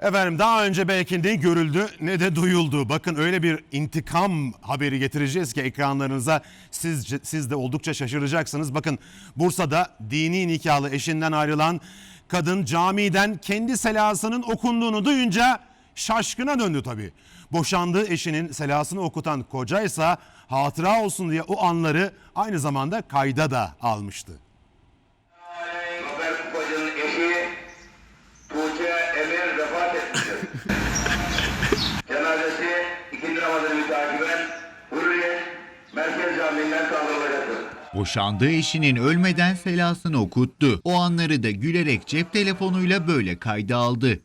Efendim daha önce belki ne görüldü ne de duyuldu. Bakın öyle bir intikam haberi getireceğiz ki ekranlarınıza siz, siz de oldukça şaşıracaksınız. Bakın Bursa'da dini nikahlı eşinden ayrılan kadın camiden kendi selasının okunduğunu duyunca şaşkına döndü tabii. Boşandığı eşinin selasını okutan kocaysa hatıra olsun diye o anları aynı zamanda kayda da almıştı. Boşandığı eşinin ölmeden selasını okuttu. O anları da gülerek cep telefonuyla böyle kayda aldı.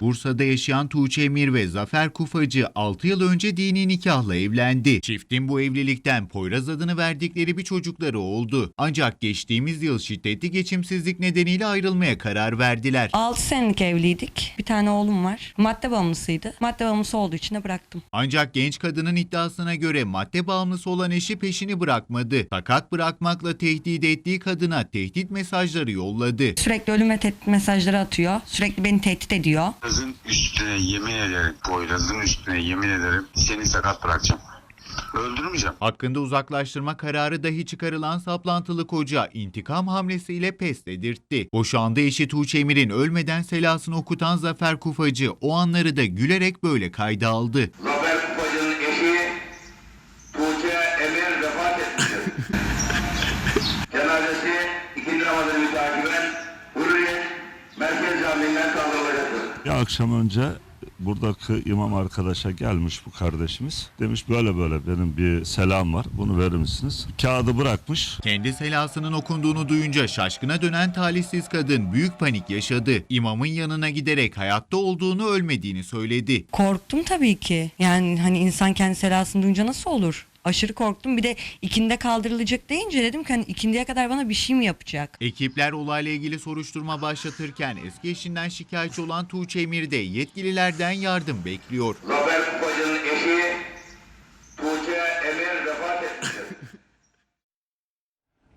Bursa'da yaşayan Tuğçe Emir ve Zafer Kufacı 6 yıl önce dini nikahla evlendi. Çiftin bu evlilikten Poyraz adını verdikleri bir çocukları oldu. Ancak geçtiğimiz yıl şiddetli geçimsizlik nedeniyle ayrılmaya karar verdiler. 6 senelik evliydik. Bir tane oğlum var. Madde bağımlısıydı. Madde bağımlısı olduğu için de bıraktım. Ancak genç kadının iddiasına göre madde bağımlısı olan eşi peşini bırakmadı. Sakat bırakmakla tehdit ettiği kadına tehdit mesajları yolladı. Sürekli ölüm ve tehdit mesajları atıyor. Sürekli beni tehdit ediyor. Poyraz'ın üstüne yemin ederim, Poyraz'ın üstüne yemin ederim seni sakat bırakacağım. Öldürmeyeceğim. Hakkında uzaklaştırma kararı dahi çıkarılan saplantılı koca intikam hamlesiyle pes dedirtti. Boşandığı eşi Tuğçe Emir'in ölmeden selasını okutan Zafer Kufacı o anları da gülerek böyle kayda aldı. Akşam önce buradaki imam arkadaşa gelmiş bu kardeşimiz. Demiş böyle böyle benim bir selam var bunu verir misiniz? Kağıdı bırakmış. Kendi selasının okunduğunu duyunca şaşkına dönen talihsiz kadın büyük panik yaşadı. İmamın yanına giderek hayatta olduğunu ölmediğini söyledi. Korktum tabii ki. Yani hani insan kendi selasını duyunca nasıl olur? Aşırı korktum. Bir de ikinde kaldırılacak deyince dedim ki hani ikindiye kadar bana bir şey mi yapacak? Ekipler olayla ilgili soruşturma başlatırken eski eşinden şikayetçi olan Tuğçe Emir de yetkililerden yardım bekliyor. Zafer